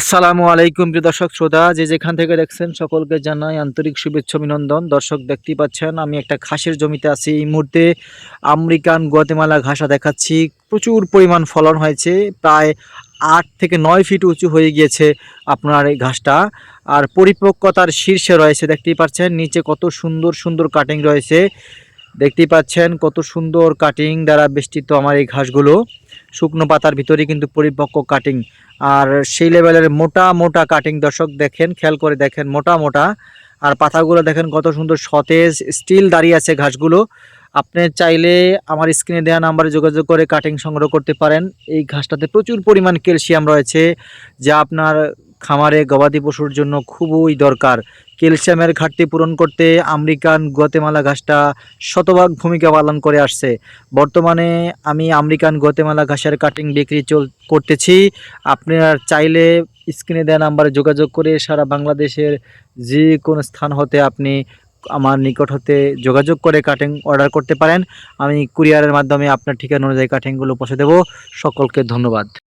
আসসালামু আলাইকুম প্রিয় দর্শক শ্রোতা, যে যেখান থেকে দেখছেন সকলকে জানাই আন্তরিক শুভেচ্ছা, অভিনন্দন। দর্শক দেখতেই পাচ্ছেন, আমি একটা ঘাসের জমিতে আছি। এই মুহূর্তে আমেরিকান গুয়াতেমালা ঘাসা দেখাচ্ছি। প্রচুর পরিমাণ ফলন হয়েছে, প্রায় আট থেকে নয় ফিট উঁচু হয়ে গিয়েছে আপনার এই ঘাসটা। আর পরিপক্কতার শীর্ষে রয়েছে, দেখতেই পাচ্ছেন, নিচে কত সুন্দর সুন্দর কাটিং রয়েছে। দেখতেই পাচ্ছেন, কত সুন্দর কাটিং দ্বারা বেষ্টিত আমার এই ঘাসগুলো। শুকনো পাতার ভিতরে কিন্তু পরিপক্ক কাটিং আর সেই লেভেলের মোটা মোটা কাটিং দর্শক দেখেন, খেয়াল করে দেখেন, মোটা মোটা। আর পাতাগুলো দেখেন কত সুন্দর সতেজ স্টিল দাঁড়িয়ে আছে ঘাসগুলো। আপনি চাইলে আমার স্ক্রিনে দেওয়া নাম্বারে যোগাযোগ করে কাটিং সংগ্রহ করতে পারেন। এই ঘাসটাতে প্রচুর পরিমাণ ক্যালসিয়াম রয়েছে, যা আপনার খামারে গবাদি পশুর জন্য খুবই দরকার। ক্যালসিয়ামের ঘাটতি পূরণ করতে আমেরিকান গুয়াতেমালা ঘাসটা শতভাগ ভূমিকা পালন করে আসছে। বর্তমানে আমি আমেরিকান গুয়াতেমালা ঘাসের কাটিং বিক্রি চল, করতেছি। আপনার চাইলে স্ক্রিনে দেওয়া নাম্বারে যোগাযোগ করে সারা বাংলাদেশের যে কোনো স্থান হতে আপনি আমার নিকট হতে যোগাযোগ করে কাটিং অর্ডার করতে পারেন। আমি কুরিয়ারের মাধ্যমে আপনার ঠিকানা অনুযায়ী কাটিংগুলো পৌঁছে দেবো। সকলকে ধন্যবাদ।